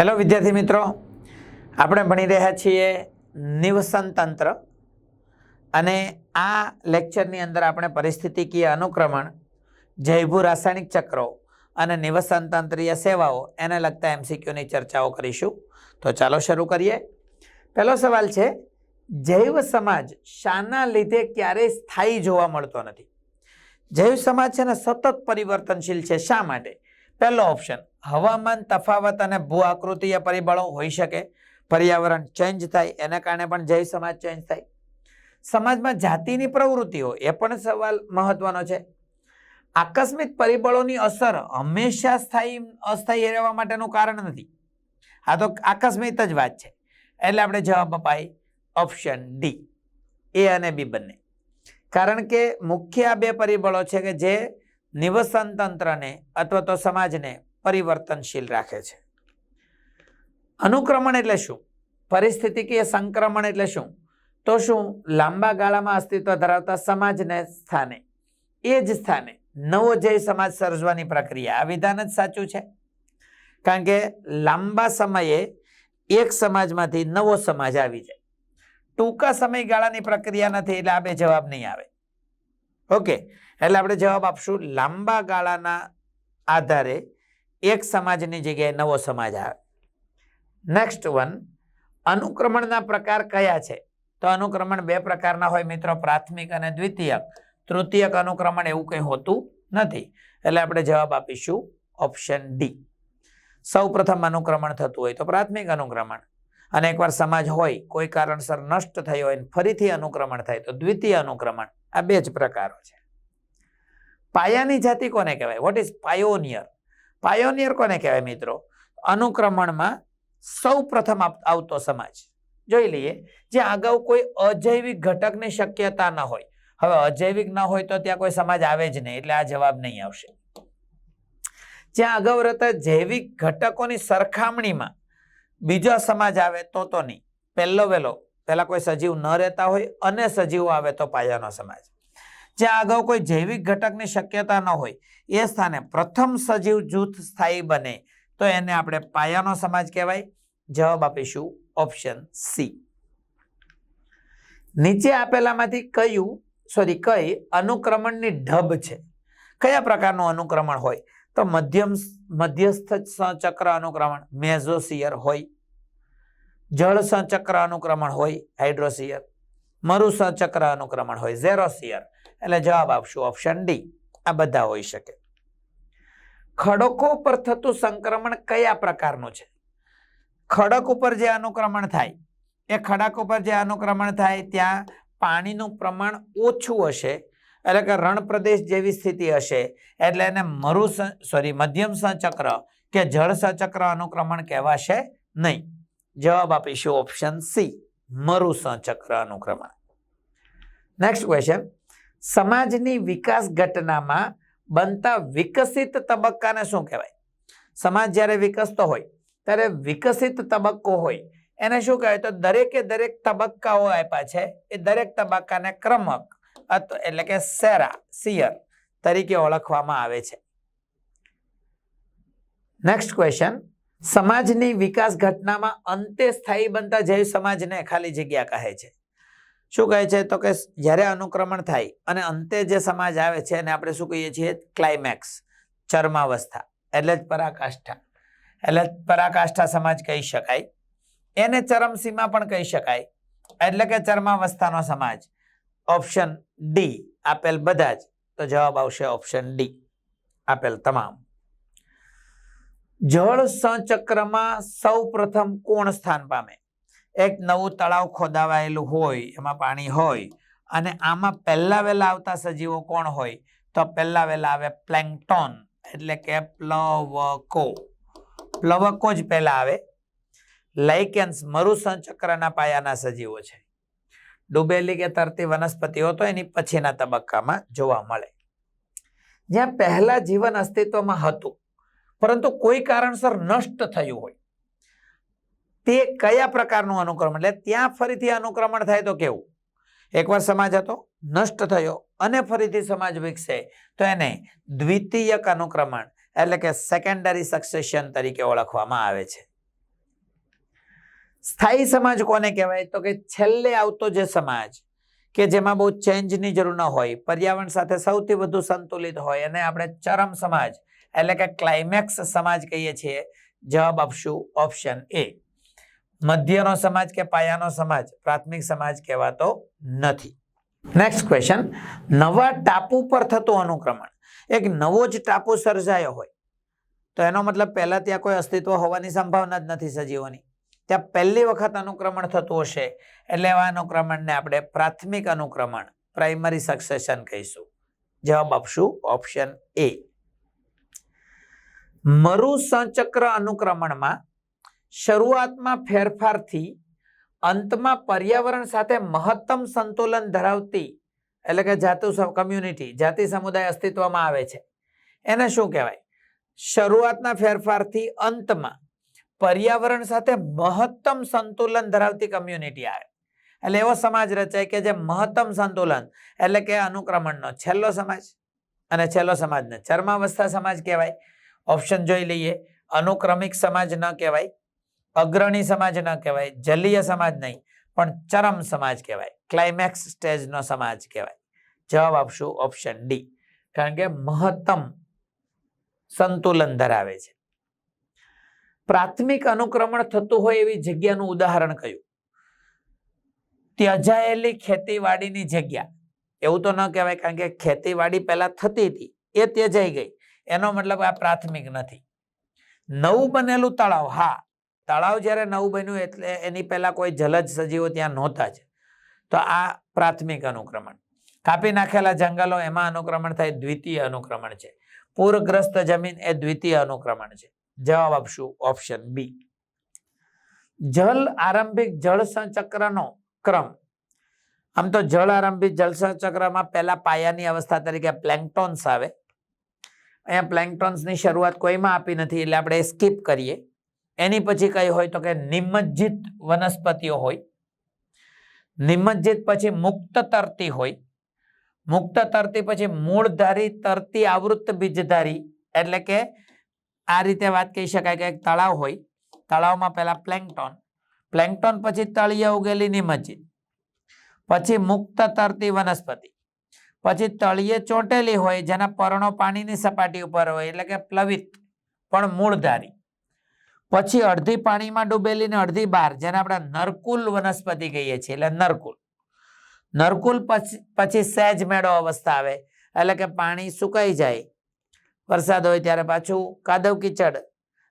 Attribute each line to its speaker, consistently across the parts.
Speaker 1: Hello વિદ્યાર્થી મિત્રો, આપણે ભણી રહ્યા છીએ નિવસન તંત્ર અને આ લેક્ચરની અંદર આપણે પરિસ્થિતિકીય અનુક્રમણ જૈભુ રાસાયણિક ચક્રો અને નિવસન તંત્રીય સેવાઓ એને લગતા એમસીક્યુની ચર્ચાઓ કરીશું. તો ચાલો શરૂ કરીએ. પહેલો સવાલ છે, જૈવ સમાજ શાના લીધે ક્યારેય સ્થાયી જોવા મળતો નથી? જૈવ સમાજ છે ને સતત પરિવર્તનશીલ છે શા માટે? પહેલો ઓપ્શન હવામાન તફાવત અને ભૂ આકૃતિય પરિબળો હોઈ શકે. પર્યાવરણ ચેન્જ થાય, એના કારણે પણ જય સમાજ ચેન્જ થાય. સમાજમાં જાતિની પ્રવૃત્તિઓ, એ પણ સવાલ મહત્વનો છે. આકસ્મિક પરિબળોની અસર હંમેશા સ્થાયી, અસ્થાયી રહેવા માટેનું કારણ નથી. આ તો આકસ્મિક જ વાત છે. એટલે આપણે જવાબ અપાય ઓપ્શન ડી એ અને બી બંને. કારણ કે મુખ્ય આ બે પરિબળો છે કે જે નિવસન તંત્રને અથવા તો સમાજને પરિવર્તનશીલ રાખે છે. અનુક્રમણ એટલે શું? પરિસ્થિતિકીય સંક્રમણ એટલે શું? તો શું? લાંબા ગાળામાં અસ્તિત્વ ધરાવતા સમાજને સ્થાને. એ જ સ્થાને નવો જય સમાજ સર્જવાની પ્રક્રિયા. આ વિધાન જ સાચું છે. કારણ કે લાંબા સમયે એક સમાજમાંથી નવો સમાજ આવી જાય. ટૂંકા સમયગાળાની પ્રક્રિયા નથી એટલે આ બે જવાબ નહીં આવે. ઓકે. એટલે આપણે જવાબ આપશું લાંબા ગાળાના આધારે એક સમાજની જગ્યાએ નવો સમાજ આવે. નેક્સ્ટ વન અનુક્રમણના પ્રકાર કયા છે? તો અનુક્રમણ બે પ્રકારના હોય મિત્રો, પ્રાથમિક અને દ્વિતીયક તૃતીયક અનુક્રમણ એવું કંઈ હોતું નથી. એટલે આપણે જવાબ આપીશું ઓપ્શન ડી સૌ પ્રથમ અનુક્રમણ થતું હોય તો પ્રાથમિક અનુક્રમણ. અને એકવાર સમાજ હોય, કોઈ કારણસર નષ્ટ થયો હોય ફરીથી અનુક્રમણ થાય તો દ્વિતીય અનુક્રમણ. આ બે જ પ્રકારો છે. પાયાની જાતિ કોને કહેવાય? વોટ ઇઝ પાયોનિયર પાયોનિયર કોને કહેવાય મિત્રો? અનુક્રમણમાં સૌ પ્રથમ આવતો સમાજ. જોઈ લઈએ, જે અગાઉ કોઈ અજૈવિક ઘટકની શક્યતા ન હોય. હવે અજૈવિક ન હોય તો ત્યાં કોઈ સમાજ આવે જ નહીં, એટલે આ જવાબ નહીં આવશે. જ્યાં અગાઉ રહેતા જૈવિક ઘટકોની સરખામણીમાં બીજો સમાજ આવે તો તો નહીં. પહેલો વહેલો, પહેલાં કોઈ સજીવ ન રહેતા હોય અને સજીવો આવે તો પાયાનો સમાજ. જ્યાં અગાઉ કોઈ જૈવિક ઘટકની શક્યતા ન હોય, એ સ્થાને પ્રથમ સજીવ જૂથ સ્થાયી બને. તો એને આપણે પાયાનો સમાજ કહેવાય. જવાબ આપીશું ઓપ્શન સી. નીચે આપેલામાંથી કયું, સોરી, કઈ અનુક્રમણની ઢબ છે? કયા પ્રકારનું અનુક્રમણ હોય? તો મધ્યમ, મધ્યસ્થ સચક્ર અનુક્રમણ, મેઝોસિયર હોય. જળ સચક્ર અનુક્રમણ હોય, હાઇડ્રોસિયર. મરુ સચક્ર અનુક્રમણ હોય, ઝેરોસિયર. એટલે જવાબ આપશું ઓપ્શન ડી આ બધા હોઈ શકે. ખડકો પર થતું સંક્રમણ કયા પ્રકારનું છે? ખડક ઉપર જે અનુક્રમણ થાય, એ ખડક ઉપર જે અનુક્રમણ થાય, ત્યાં પાણીનું પ્રમાણ ઓછું હશે, એટલે કે રણ પ્રદેશ જેવી સ્થિતિ હશે, એટલે એને મરુ સોરી મધ્યમ સચક્ર કે જળ સચક્ર અનુક્રમણ કહેવાશે નહીં. જવાબ આપીશું ઓપ્શન સી મરુ સચક્ર અનુક્રમણ. નેક્સ્ટ ક્વેશ્ચન સમાજની વિકાસ ઘટનામાં બનતા વિકસિત તબક્કાને શું કહેવાય? સમાજ જ્યારે વિકસતો હોય, ત્યારે વિકસિત તબક્કો હોય, એને શું કહેવાય? તો દરેકે દરેક તબક્કાઓ આપ્યા છે. એ દરેક તબક્કાને ક્રમક એટલે કે સેરા, સિયર તરીકે ઓળખવામાં આવે છે. નેક્સ્ટ ક્વેશ્ચન સમાજની વિકાસ ઘટનામાં અંતે સ્થાયી બનતા જૈવ સમાજને ખાલી જગ્યા કહે છે. શું કહે છે? તો કે જ્યારે અનુક્રમણ થાય અને અંતે જે સમાજ આવે છે એને આપણે શું કહીએ છીએ? ક્લાઇમેક્સ ચર્માવસ્થા, એટલે જ પરાકાષ્ઠા. એટલે પરાકાષ્ઠા સમાજ કહી શકાય. એને ચરમસીમા પણ કહી શકાય. એટલે કે ચર્માવસ્થાનો સમાજ. ઓપ્શન ડી આપેલ બધા જ. તો જવાબ આવશે ઓપ્શન ડી આપેલ તમામ. જળ સંચક્રમાં સૌ પ્રથમ કોણ સ્થાન પામે? એક નવું તળાવ ખોદાવાયેલું હોય, એમાં પાણી હોય, અને આમાં પહેલાં વહેલા આવતા સજીવો કોણ હોય? તો પહેલાં વહેલા આવે પ્લેંગટોન એટલે કે પ્લવકો. પ્લવકો જ પહેલાં આવે. લાઇકેન્સ મરુસંચક્રના પાયાના સજીવો છે. ડૂબેલી કે તરતી વનસ્પતિઓ તો એની પછીના તબક્કામાં જોવા મળે. જ્યાં પહેલા જીવન અસ્તિત્વમાં હતું, પરંતુ કોઈ કારણસર નષ્ટ થયું હોય. તે કયા પ્રકારનું અનુક્રમણ? એટલે ત્યાં ફરીથી અનુક્રમણ થાય તો કેવું? એકવાર સમાજ હતો, નષ્ટ થયો, અને ફરીથી સમાજ વિકસે, તો એને દ્વિતીયક અનુક્રમણ એટલે કે સેકન્ડરી સક્સેશન તરીકે ઓળખવામાં આવે છે. સ્થાયી સમાજ કોને કહેવાય? તો કે છેલ્લે આવતો જે સમાજ, કે જેમાં બહુ ચેન્જની જરૂર ન હોય, પર્યાવરણ સાથે સૌથી વધુ સંતુલિત હોય અને આપણે ચરમ સમાજ એટલે કે ક્લાઇમેક્સ સમાજ કહીએ છીએ. જવાબ આપશું ઓપ્શન એ મધ્યનો સમાજ કે પાયાનો સમાજ? પ્રાથમિક સમાજ કહેવાતો નથી. નેક્સ્ટ ક્વેશ્ચન નવા ટાપુ પર થતું અનુક્રમણ. એક નવો જ ટાપુ સર્જાયો હોય. તો એનો મતલબ પહેલાં ત્યાં કોઈ અસ્તિત્વ હોવાની સંભાવના જ નથી સજીવોની. ત્યાં પહેલી વખત અનુક્રમણ થતું હશે એટલે એવા અનુક્રમણને આપણે પ્રાથમિક અનુક્રમણ, પ્રાઇમરી સક્સેશન કહીશું. જવાબ આપશું ઓપ્શન એ મરુ સંચક્ર અનુક્રમણમાં શરૂઆતમાં ફેરફારથી, અંતમાં પર્યાવરણ સાથે મહત્તમ સંતુલન ધરાવતી, એટલે કે જાતુ કમ્યુનિટી જાતિ સમુદાય અસ્તિત્વમાં આવે છે. એને શું કહેવાય? શરૂઆતના ફેરફારથી અંતમાં પર્યાવરણ સાથે મહત્તમ સંતુલન ધરાવતી કમ્યુનિટી આવે. એટલે એવો સમાજ રચાય કે જે મહત્તમ સંતુલન, એટલે કે અનુક્રમણનો છેલ્લો સમાજ. અને છેલ્લો સમાજને ચર્માવસ્થા સમાજ કહેવાય. ઓપ્શન જોઈ લઈએ. અનુક્રમિક સમાજ ન કહેવાય. અગ્રણી સમાજ ન કહેવાય, જલીય સમાજ નહીં, પણ ચરમ સમાજ કહેવાય ક્લાઇમેક્સ સ્ટેજનો સમાજ કહેવાય. જવાબ આપશું ઓપ્શન ડી કારણ કે મહત્તમ સંતુલન ધરાવે છે. પ્રાથમિક અનુક્રમણ થતું હોય એવી જગ્યાનું ઉદાહરણ કયું ત્યજાયેલી ખેતીવાડીની જગ્યા, એવું તો ન કહેવાય, કારણ કે ખેતીવાડી પહેલા થતી હતી, એ ત્યજાઈ ગઈ. એનો મતલબ આ પ્રાથમિક નથી. નવું બનેલું તળાવ, હા તળાવ જ્યારે નવું બન્યું એટલે એની પહેલાં કોઈ જલજ સજીવો ત્યાં નહોતા જ. તો આ પ્રાથમિક અનુક્રમણ. કાપી નાખેલા જંગલો એમાં અનુક્રમણ થાય, દ્વિતીય અનુક્રમણ છે. પૂરગ્રસ્ત જમીન એ દ્વિતીય અનુક્રમણ છે. જવાબ આપશું ઓપ્શન બી. જલ આરંભિક જળસંચક્રનો ક્રમ. આમ તો જળ આરંભિક જળસંચક્રમાં પહેલા પાયાની અવસ્થા તરીકે પ્લેન્કટોન્સ આવે. અહીંયા પ્લેન્કટોન્સની શરૂઆત કોઈમાં આપી નથી, એટલે આપણે સ્કીપ કરીએ. એની પછી કઈ હોય તો કે નિમજ્જિત વનસ્પતિઓ હોય, નિમજ્જિત પછી મુક્ત તરતી હોય, મુક્ત તરતી પછી મૂળધારી તરતી આવૃત્ત બીજધારી, એટલે કે આ રીતે વાત કહી શકાય કે એક તળાવ હોય, તળાવમાં પહેલા પ્લેન્કટોન પ્લેન્કટોન પછી તળિયે ઉગેલી નિમજ્જિત, પછી મુક્ત તરતી વનસ્પતિ, પછી તળિયે ચોંટેલી હોય જેના પર્ણો પાણીની સપાટી ઉપર હોય, એટલે કે પ્લવિત, પણ મૂળધારી. પછી અડધી પાણીમાં ડૂબેલી ને અડધી બહાર જેને આપણે નરકુલ વનસ્પતિ કહીએ છીએ, એટલે નરકુલ. નરકુલ પછી પછી સહેજ મેળો અવસ્થા આવે, એટલે કે પાણી સુકાઈ જાય. વરસાદ હોય ત્યારે પાછું કાદવ કીચડ,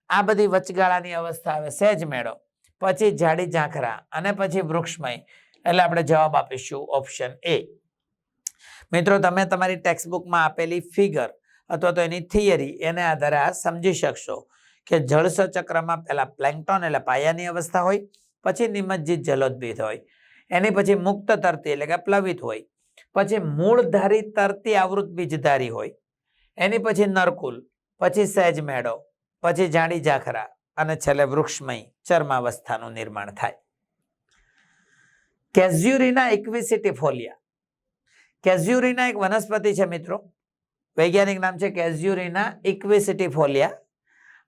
Speaker 1: આ બધી વચગાળાની અવસ્થા આવે, સહેજ મેળો. પછી જાડી ઝાંખરા અને પછી વૃક્ષમય, એટલે આપણે જવાબ આપીશું ઓપ્શન એ. મિત્રો, તમે તમારી ટેક્સ્ટબુકમાં આપેલી ફિગર અથવા તો એની થિયરી, એને આધારે આ સમજી શકશો. કે જળસ ચક્રમાં પહેલાં પ્લેન્ટોન એટલે પાયાની અવસ્થા હોય, પછી નિમજ્જિત જલોદ્ભિત હોય. એની પછી મુક્ત તરતી એટલે કે પ્લવિત હોય. પછી મૂળધારી તરતી આવૃત બીજધારી હોય. એની પછી નરકુલ, પછી સહેજ મેળો, પછી જાડી ઝાખરા અને છેલ્લે વૃક્ષમય ચર્માવસ્થાનું નિર્માણ થાય. કેઝ્યુરીના ઇક્વિસિટી ફોલિયા. કેઝ્યુરીના એક વનસ્પતિ છે મિત્રો. વૈજ્ઞાનિક નામ છે કેઝ્યુરીના ઇક્વિસિટી ફોલિયા.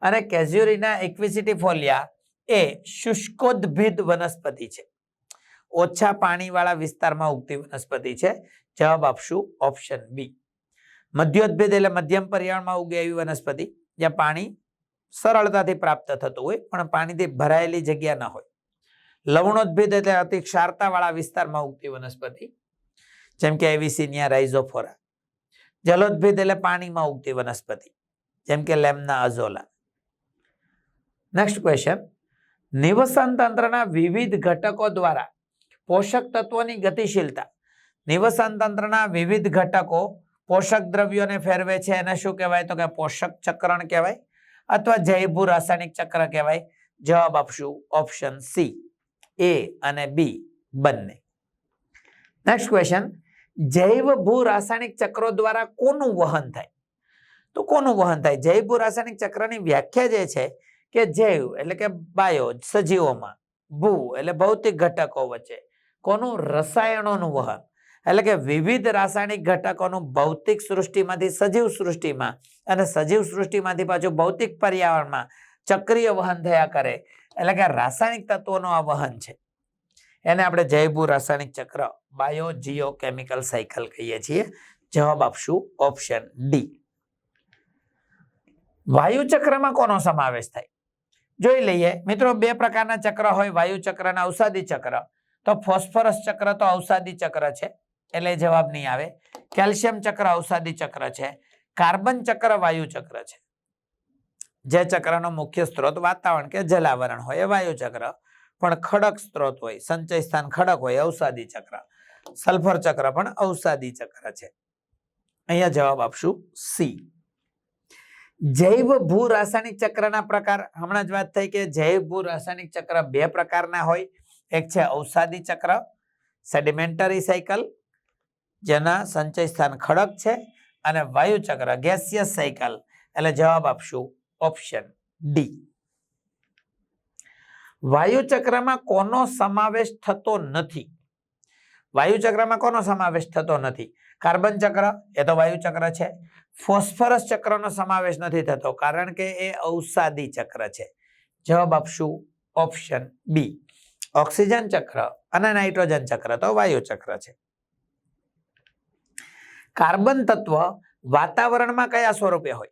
Speaker 1: અને કેઝ્યુરીના ઇક્વિસિટી ફોલિયા એ શુષ્કોદ્ભિદ વનસ્પતિ છે. ઓછા પાણીવાળા વિસ્તારમાં ઉગતી વનસ્પતિ છે. જવાબ આપશું ઓપ્શન બી. મધ્યોદ્ભિદ એટલે મધ્યમ પર્યાવરણમાં ઉગે એવી વનસ્પતિ જ્યાં પાણી સરળતાથી પ્રાપ્ત થતું હોય, પણ પાણીથી ભરાયેલી જગ્યા ન હોય. લવણોદ્ભિદ એટલે અતિ ક્ષારતાવાળા વિસ્તારમાં ઉગતી વનસ્પતિ, જેમ કે એવિસિનિયા રાઇઝોફોરા. જલોદ્ભિદ એટલે પાણીમાં ઉગતી વનસ્પતિ, જેમ કે લેમના અઝોલા. નેક્સ્ટ ક્વેશ્ચન નિવસન તંત્રના વિવિધ ઘટકો દ્વારા પોષક તત્વોની ગતિશીલતા. નિવસન તંત્રના વિવિધ ઘટકો પોષક દ્રવ્યોને ફેરવે છે એને શું કહેવાય? તો કે પોષક ચક્રણ કહેવાય અથવા જૈભૂ રાસાયણિક ચક્ર કહેવાય. જવાબ આપશું ઓપ્શન સી એ અને બી બંને. નેક્સ્ટ ક્વેશ્ચન જૈવ ભૂ રાસાયણિક ચક્રો દ્વારા કોનું વહન થાય? તો કોનું વહન થાય? જૈવ ભૂ રાસાયણિક ચક્રની વ્યાખ્યા જે છે કે જૈવ એટલે કે બાયો સજીવોમાં ભૂ એટલે ભૌતિક ઘટકો વચ્ચે. કોનું? રસાયણોનું વહન. એટલે કે વિવિધ રાસાયણિક ઘટકોનું ભૌતિક સૃષ્ટિમાંથી સજીવ સૃષ્ટિમાં અને સજીવ સૃષ્ટિમાંથી પાછું ભૌતિક પર્યાવરણમાં ચક્રીય વહન થયા કરે. એટલે કે રાસાયણિક તત્વોનું આ વહન છે. એને આપણે જૈવભૂ રાસાયણિક ચક્ર બાયો જીઓ કેમિકલ સાયકલ કહીએ છીએ. જવાબ આપશું ઓપ્શન ડી. વાયુ ચક્રમાં કોનો સમાવેશ થાય? જોઈ લઈએ. મિત્રો, બે પ્રકારના ચક્ર હોય. વાયુ ચક્ર અને અવસાદી ચક્ર. તો ફોસ્ફરસ ચક્ર તો અવસાદી ચક્ર છે, એટલે જવાબ નહીં આવે. કેલ્શિયમ ચક્ર અવસાદી ચક્ર છે. કાર્બન ચક્ર વાયુ ચક્ર છે. જે ચક્રનો મુખ્ય સ્ત્રોત વાતાવરણ કે જલાવરણ હોય એ વાયુ ચક્ર. પણ ખડક સ્ત્રોત હોય, સંચય સ્થાન ખડક હોય અવસાદી ચક્ર. સલ્ફર ચક્ર પણ અવસાદી ચક્ર છે. અહીંયા જવાબ આપશું સી. જૈવ ભૂ રાસાયણિક ચક્રના પ્રકાર. હમણાં જ વાત થઈ કે જૈવ ભૂ રાસાયણિક ચક્ર બે પ્રકારના હોય. એક છે અવસાદી ચક્ર સેડિમેન્ટરી સાયકલ જેના સંચય સ્થાન ખડક છે, અને વાયુ ચક્ર ગેસિયસ સાયકલ એટલે જવાબ આપશું ઓપ્શન ડી વાયુ ચક્રમાં કોનો સમાવેશ થતો નથી? વાયુ ચક્રમાં કોનો સમાવેશ થતો નથી? કાર્બન ચક્ર, એ તો વાયુચક્ર છે. ફોસ્ફરસ ચક્રનો સમાવેશ નથી થતો કારણ કે એ અવસાદી ચક્ર છે. જવાબ આપશું ઓપ્શન બી. ઓક્સિજન ચક્ર અને નાઇટ્રોજન ચક્ર તો વાયુચક્ર છે. કાર્બન તત્વ વાતાવરણમાં કયા સ્વરૂપે હોય?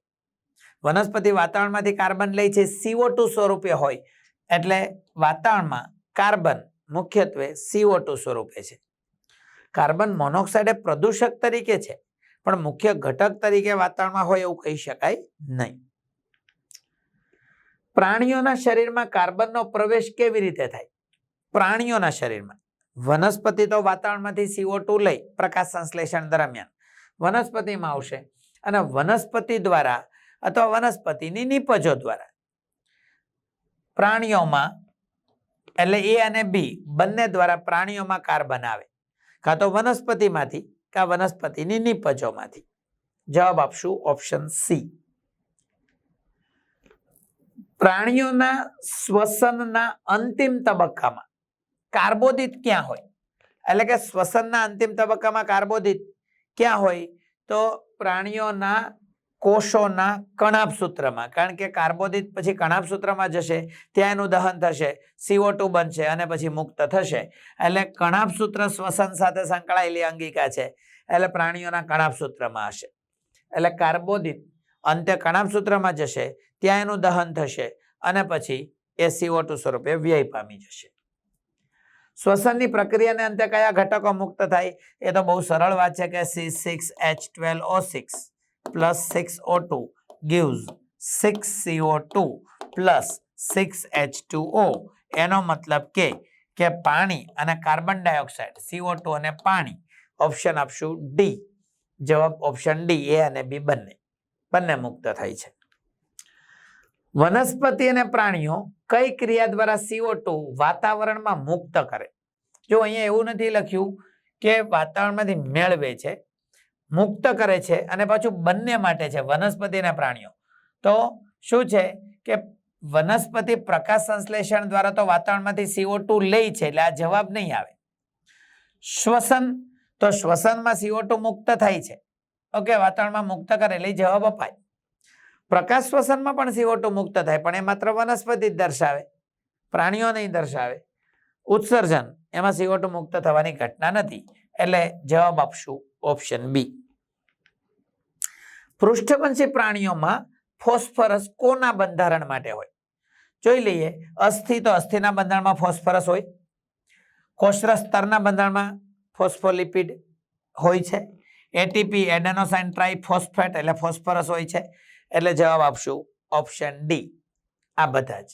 Speaker 1: વનસ્પતિ વાતાવરણમાંથી કાર્બન લે છે સીઓ ટુ સ્વરૂપે હોય. એટલે વાતાવરણમાં કાર્બન મુખ્યત્વે સીઓ ટુ સ્વરૂપે છે. કાર્બન મોનોક્સાઇડ એ પ્રદૂષક તરીકે છે. પણ મુખ્ય ઘટક તરીકે વાતાવરણમાં હોય એવું કહી શકાય નહીં. પ્રાણીઓના શરીરમાં કાર્બનનો પ્રવેશ કેવી રીતે થાય? પ્રાણીઓના શરીરમાં. વનસ્પતિ તો વાતાવરણમાંથી સીઓ ટુ લઈ પ્રકાશ સંશ્લેષણ દરમિયાન. વનસ્પતિમાં આવશે અને વનસ્પતિ દ્વારા અથવા વનસ્પતિની નિપજો દ્વારા. પ્રાણીઓમાં એટલે એ અને બી બંને દ્વારા પ્રાણીઓમાં કાર્બન આવે. કાં તો વનસ્પતિમાંથી, કાં વનસ્પતિની નિપજોમાંથી. જવાબ આપશું ઓપ્શન સી. પ્રાણીઓના શ્વસનના અંતિમ તબક્કામાં કાર્બોદિત ક્યાં હોય? એટલે કે શ્વસનના અંતિમ તબક્કામાં કાર્બોદિત ક્યાં હોય? તો પ્રાણીઓના કોષોના કણાભ સૂત્રમાં કારણ કે કાર્બોદિત પછી કણાભ સૂત્રમાં જશે, ત્યાં એનું દહન થશે સીઓ ટુ બનશે અને પછી મુક્ત થશે. એટલે કણાભ સૂત્ર શ્વસન સાથે સંકળાયેલી અંગિકા છે. એટલે પ્રાણીઓના કણાભ સૂત્રમાં હશે. એટલે કાર્બોદિત અંતે કણાભ સૂત્રમાં જશે, ત્યાં એનું દહન થશે અને પછી એ સીઓ ટુ સ્વરૂપે વ્યય પામી જશે. શ્વસનની પ્રક્રિયાને અંતે કયા ઘટકો મુક્ત થાય? એ તો બહુ સરળ વાત છે કે C six H twelve O six plus six O two gives six CO two plus six H two O એનો મતલબ કે કે પાણી અને કાર્બન ડાયોક્સાઇડ સીઓ ટુ અને પાણી. ઓપ્શન આપશું ડી જવાબ ઓપ્શન ડી એ અને બી બંને. બંને મુક્ત થાય છે. વનસ્પતિ અને પ્રાણીઓ કઈ ક્રિયા દ્વારા સીઓ ટુ વાતાવરણમાં મુક્ત કરે? જો અહીંયા એવું નથી લખ્યું કે વાતાવરણમાંથી મેળવે છે મુક્ત કરે છે અને પાછું બંને માટે છે વનસ્પતિ પ્રાણીઓ. તો શું છે કે વનસ્પતિ પ્રકાશ સંશ્લેષણ દ્વારા તો વાતાવરણમાંથી સીઓ ટુ લે છે, એટલે આ જવાબ નહીં આવે. શ્વસન, તો શ્વસનમાં સીઓ ટુ મુક્ત થાય છે. ઓકે, વાતાવરણમાં મુક્ત કરે, એટલે જવાબ અપાય. પ્રકાશ શ્વસનમાં પણ સીઓ ટુ મુક્ત થાય, પણ એ માત્ર વનસ્પતિ જ દર્શાવે. પ્રાણીઓ નહીં દર્શાવે. ઉત્સર્જન, એમાં સીઓ ટુ મુક્ત થવાની ઘટના નથી. એટલે જવાબ આપશું. Option B. પૃષ્ઠવંશી પ્રાણીઓમાં ફોસ્ફરસ કોના બંધારણ માટે હોય? જોઈ લઈએ. અસ્થિ તો અસ્થિના બંધારણમાં ફોસ્ફરસ હોય. કોષરસ સ્તરના બંધારણમાં ફોસ્ફોલિપિડ હોય છે. એટીપી એડેનોસાઇન ટ્રાઇફોસ્ફેટ એટલે ફોસ્ફરસ હોય છે. એટલે જવાબ આપશું ઓપ્શન ડી. આ બધા જ.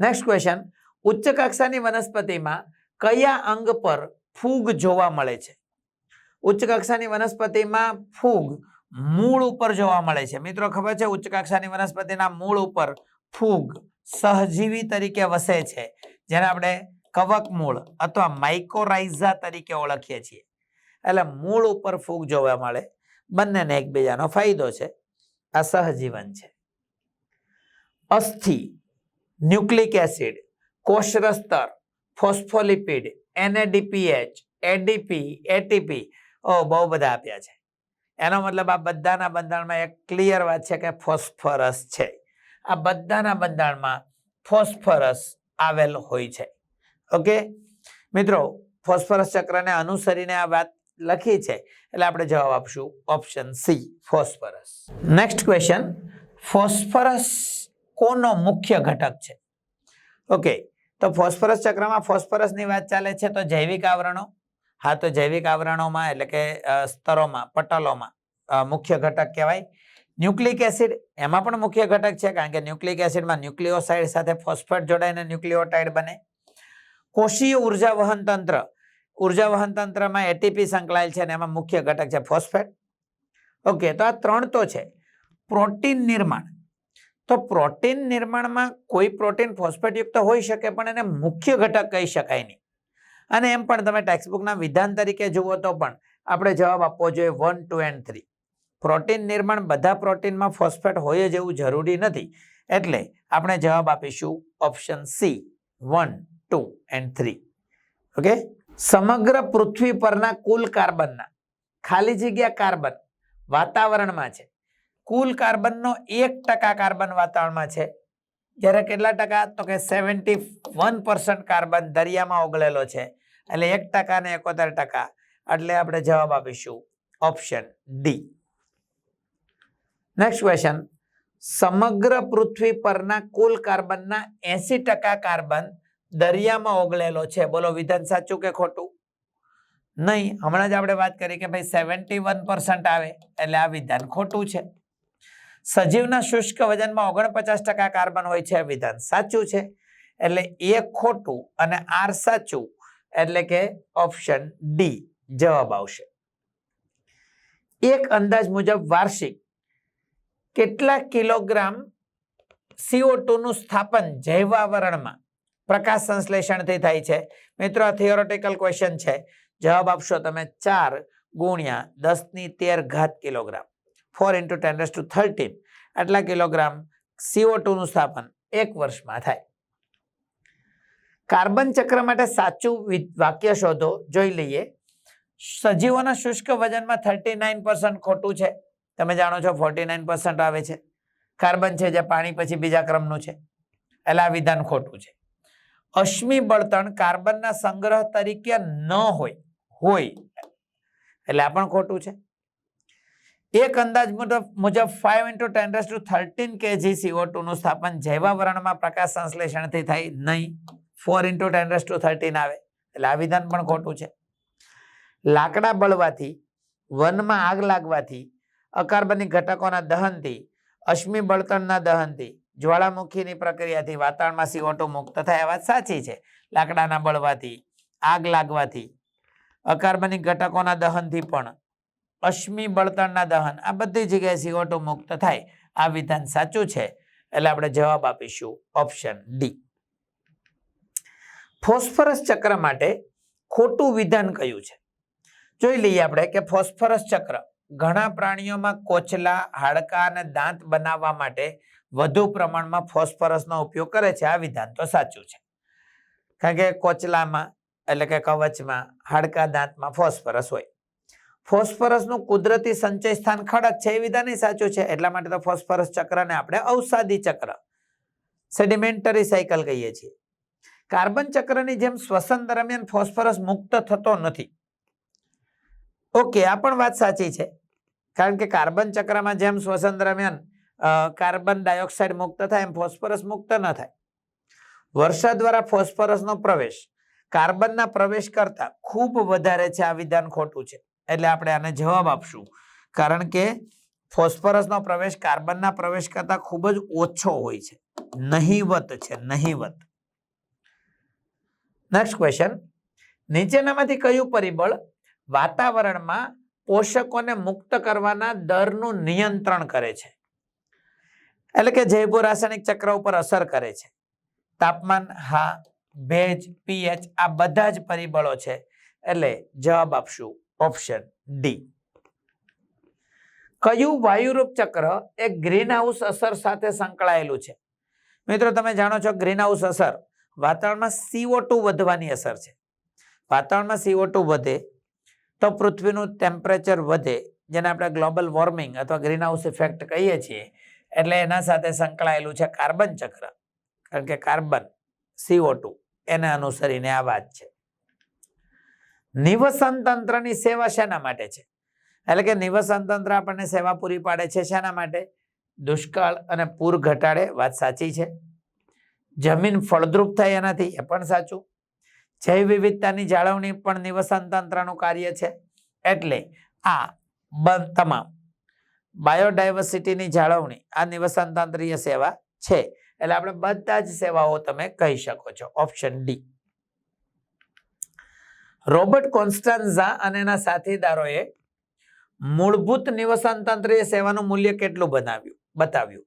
Speaker 1: નેક્સ્ટ ક્વેશ્ચન ઉચ્ચ કક્ષાની વનસ્પતિમાં કયા અંગ પર ફૂગ જોવા મળે છે? ઉચ્ચ કક્ષાની વનસ્પતિમાં ફૂગ મૂળ ઉપર જોવા મળે છે. મિત્રો, ખબર છે ઉચ્ચ કક્ષાની વનસ્પતિના મૂળ ઉપર ફૂગ સહજીવી તરીકે વસે છે. જેને આપણે કવક મૂળ અથવા માઇકોરાઇઝા તરીકે ઓળખીએ છીએ. એટલે મૂળ ઉપર ફૂગ જોવા મળે. બંનેને એકબીજાનો ફાયદો છે. આ સહજીવન છે. અસ્થિ, ન્યુક્લિક એસિડ કોષરસ્તર ફોસ્ફોલિપિડ, એનએડીપીએચ, એડીપી, એટીપી ઓ, બહુ બધા આપ્યા છે. એનો મતલબ આ બધાના બંધારણમાં એક ક્લિયર વાત છે કે ફોસ્ફરસ છે. આ બધાના બંધારણમાં ફોસ્ફરસ આવેલ હોય છે. ઓકે? મિત્રો, ફોસ્ફરસ ચક્રને અનુસરીને આ વાત લખી છે. એટલે આપણે જવાબ આપશું option C, phosphorus. Next question phosphorus કોનો મુખ્ય ઘટક છે? ઓકે. તો ફોસ્ફરસ ચક્રમાં ફોસ્ફરસની વાત ચાલે છે તો જૈવિક આવરણો હા, તો જૈવિક આવરણોમાં એટલે કે સ્તરોમાં, પટલોમાં મુખ્ય ઘટક કહેવાય. ન્યુક્લિક એસિડ એમાં પણ મુખ્ય ઘટક છે, કારણ કે ન્યુક્લિક એસિડમાં ન્યુક્લિયોસાઇડ સાથે ફોસ્ફેટ જોડાઈને ન્યુક્લિયોટાઇડ બને. કોષીય ઊર્જા વહન તંત્ર, ઊર્જા વહન તંત્રમાં એટીપી સંકળાયેલ છે અને એમાં મુખ્ય ઘટક છે ફોસ્ફેટ. ઓકે, તો આ ત્રણ તો છે. પ્રોટીન નિર્માણ. તો પ્રોટીન નિર્માણમાં કોઈ પ્રોટીન ફોસ્ફેટયુક્ત હોઈ શકે, પણ એને મુખ્ય ઘટક કહી શકાય નહીં. અને એમ પણ તમે ટેક્સ્ટબુકના વિધાન તરીકે જુઓ તો પણ આપણે જવાબ આપવો જોઈએ one two and three protein નિર્માણ બધા પ્રોટીનમાં ફોસ્ફેટ હોય જ એવું જરૂરી નથી. એટલે આપણે જવાબ આપીશું option C one two and three okay? સમગ્ર પૃથ્વી પરના કુલ કાર્બનના, ખાલી જગ્યા કાર્બન વાતાવરણમાં છે. કુલ કાર્બનનો એક ટકા કાર્બન વાતાવરણમાં છે. જ્યારે કેટલા ટકા? તો કે સેવન્ટી વન પર્સન્ટ કાર્બન દરિયામાં ઓગળેલો છે. એટલે એક ટકા ને એકોતેર ટકા. એટલે આપણે જવાબ આપીશું ઓપ્શન ડી નેક્સ્ટ ક્વેશ્ચન સમગ્ર પૃથ્વી પરના કુલ કાર્બનના એસી ટકા કાર્બન દરિયામાં ઓગળેલો છે. બોલો, વિધાન સાચું કે ખોટું? નહીં, હમણાં જ આપણે વાત કરી કે ભાઈ સેવન્ટી વન પર્સન્ટ આવે, એટલે આ વિધાન ખોટું છે. સજીવના શુષ્ક વજનમાં ઓગણપચાસ ટકા કાર્બન હોય છે આ વિધાન સાચું છે. એટલે એ ખોટું અને આર સાચું એટલે કે ઓપ્શન ડી જવાબ આવશે. એક અંદાજ મુજબ વાર્ષિક કેટલા કિલોગ્રામ સીઓ ટુનું સ્થાપન જૈવાવરણમાં પ્રકાશ સંશ્લેષણથી થાય છે? મિત્રો, આ થિયોરોટિકલ ક્વેશ્ચન છે. જવાબ આપશો તમે ચાર ગુણ્યા દસની તેર ઘાત kilogram. Four into ten two thirteen આટલા કિલોગ્રામ સીઓ ટુનું સ્થાપન એક વર્ષમાં થાય. કાર્બન ચક્ર માટે સાચું વાક્ય શોધો, જોઈ લઈએ. સજીવોના શુષ્ક વજનમાં થર્ટી નાઇન પર્સન્ટ ખોટું છે. તમે જાણો છો ફોર્ટી નાઇન આવે છે. કાર્બન છે જે પાણી પછી બીજા ક્રમનું છે. એટલે આ વિધાન ખોટું છે. અશ્મિ બળતણ કાર્બનના સંગ્રહ તરીકે ન હોય હોય. એટલે આ પણ ખોટું છે. એક અંદાજ મુજબ મુજબ five into ten two thirteen KG CO નું સ્થાપન જૈવાવરણમાં પ્રકાશ સંશ્લેષણથી થાય નહીં. Four into ten two thirteen આવે. એટલે આ વિધાન પણ ખોટું છે. લાકડા બળવાથી, વનમાં આગ લાગવાથી, અકાર્બનિક ઘટકોના દહનથી, અશ્મિ બળતણના દહનથી, જ્વાળામુખીની પ્રક્રિયાથી, વાતાવરણમાં સીઓટો મુક્ત થાય વાત સાચી છે. લાકડાના બળવાથી, આગ લાગવાથી, અકાર્બનિક ઘટકોના દહનથી પણ, અશ્મિ બળતણના દહન, આ બધી જગ્યાએ સીઓટો મુક્ત થાય, આ વિધાન સાચું છે. એટલે આપણે જવાબ આપીશું ઓપ્શન ડી. ફોસ્ફરસ ચક્ર માટે ખોટું વિધાન કયું છે? જોઈ લઈએ આપણે કે ફોસ્ફરસ ચક્ર ઘણા પ્રાણીઓમાં કોચલા, હાડકા અને દાંત બનાવવા માટે વધુ પ્રમાણમાં ફોસ્ફરસનો ઉપયોગ કરે છે. આ વિધાન તો સાચું છે. કારણ કે કોચલામાં એટલે કે કવચમાં, હાડકા, દાંતમાં ફોસ્ફરસ હોય. ફોસ્ફરસનું કુદરતી સંચય સ્થાન ખડક છે. એ વિધાન સાચું છે. એટલા માટે તો ફોસ્ફરસ ચક્રને આપણે અવસાદી ચક્ર, સેડિમેન્ટરી સાયકલ કહીએ છીએ. કાર્બન ચક્રની જેમ શ્વસન દરમિયાન ફોસ્ફરસ મુક્ત થતો નથી. ઓકે આ પણ વાત સાચી છે. કારણ કે કાર્બન ચક્રમાં જેમ શ્વસન દરમિયાન કાર્બન ડાયોક્સાઇડ મુક્ત થાય, એમ ફોસ્ફરસ મુક્ત ન થાય. વર્ષા દ્વારા ફોસ્ફરસનો પ્રવેશ, કાર્બનના પ્રવેશ કરતા ખૂબ વધારે છે, આ વિધાન ખોટું છે. એટલે આપણે આને જવાબ આપશું. કારણ કે ફોસ્ફરસનો પ્રવેશ, કાર્બનના પ્રવેશ કરતા ખૂબ જ ઓછો હોય છે. નહીવત છે, નહિવત. નેક્સ્ટ ક્વેશ્ચન નીચેનામાંથી કયું પરિબળ વાતાવરણમાં પોષકોને મુક્ત કરવાના દરનું નિયંત્રણ કરે છે? એટલે કે જૈવો રાસાયણિક ચક્ર ઉપર અસર કરે છે. તાપમાન, હા, ભેજ, પીએચ, આ બધા જ પરિબળો છે. એટલે જવાબ આપશું ઓપ્શન ડી. કયું વાયુરૂપ ચક્ર એ ગ્રીન હાઉસ અસર સાથે સંકળાયેલું છે? મિત્રો, તમે જાણો છો ગ્રીન હાઉસ અસર વાતાવરણમાં સીઓ ટુ વધવાની અસર છે. વાતાવરણમાં સીઓ ટુ વધે તો પૃથ્વીનું ટેમ્પરેચર વધે, જેને આપણે ગ્લોબલ વોર્મિંગ અથવા ગ્રીન હાઉસ ઇફેક્ટ કહીએ છીએ, એટલે એના સાથે સંકળાયેલું છે કાર્બન ચક્ર. કારણ કે કાર્બન સીઓ ટુ એને અનુસરીને આ વાત છે. નિવસન તંત્રની સેવા શેના માટે છે? એટલે કે નિવસન તંત્ર આપણને સેવા પૂરી પાડે છે શેના માટે? દુષ્કાળ અને પૂર ઘટાડે, વાત સાચી છે. જમીન ફળદ્રુપ થાય એનાથી એ પણ સાચું. જૈવ વિવિધતાની જાળવણી પણ નિવસન તંત્રનું કાર્ય છે. એટલે આ તમામ બાયોડાયવર્સિટીની જાળવણી આ નિવસન તંત્રીય સેવા છે. એટલે આપણે બધા જ સેવાઓ તમે કહી શકો છો. Option D. રોબર્ટ કોન્સ્ટન્ઝા અને એના સાથીદારોએ મૂળભૂત નિવસનતંત્રીય સેવાનું મૂલ્ય કેટલું બનાવ્યું? બતાવ્યું.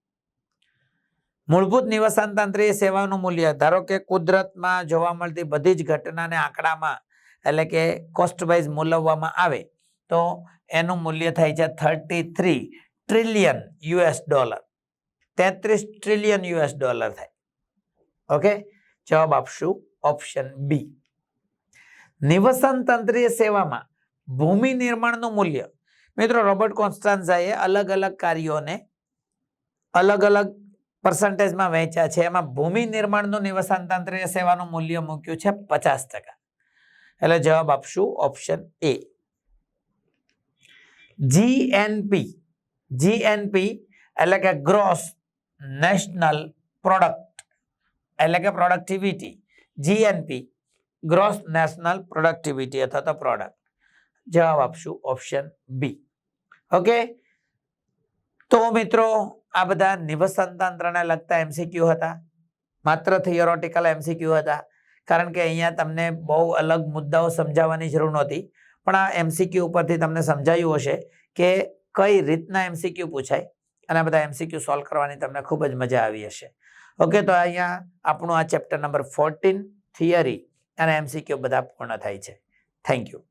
Speaker 1: મૂળભૂત નિવસન તંત્રીય સેવાનું મૂલ્ય. ધારો કે કુદરતમાં જોવા મળતી બધી જ ઘટનાને આંકડામાં એટલે કે કોસ્ટ વાઇઝ મૂલવવામાં આવે, તો એનું મૂલ્ય થાય છે thirty three trillion US dollar તેત્રીસ ટ્રિલિયન યુએસ ડોલર થાય. ઓકે જવાબ આપશું ઓપ્શન બી નિવસન તંત્રીય સેવામાં ભૂમિ નિર્માણનું મૂલ્ય. મિત્રો, રોબર્ટ કોન્સ્ટાન્ઝાએ અલગ અલગ કાર્યોને અલગ અલગ પર્સન્ટેજમાં વહેંચ્યા છે. એમાં ભૂમિ નિર્માણનું નિવસન તંત્રીય સેવાનું મૂલ્ય મૂક્યું છે પચાસ ટકા. એટલે જવાબ આપશું ઓપ્શન એ. જીએનપી જીએનપી એટલે કે ગ્રોસ નેશનલ પ્રોડક્ટ એટલે કે productivity GNP gross national productivity અથવા તો પ્રોડક્ટ જવાબ આપશું ઓપ્શન બી. ઓકે? તો મિત્રો આ બધા નિવસન તંત્રને લગતા એમસીક્યુ હતા. માત્ર થિયોરોટિકલ એમસીક્યુ હતા. કારણ કે અહીંયા તમને બહુ અલગ મુદ્દાઓ સમજાવવાની જરૂર નહોતી. પણ આ એમસીક્યુ ઉપરથી તમને સમજાયું હશે કે કઈ રીતના એમસીક્યુ પૂછાય અને આ બધા એમસીક્યુ સોલ્વ કરવાની તમને ખૂબ જ મજા આવી હશે. ઓકે, તો અહીંયા આપણું આ ચેપ્ટર નંબર ફોર્ટીન થિયરી અને એમસીક્યુ બધા પૂર્ણ થાય છે. Thank you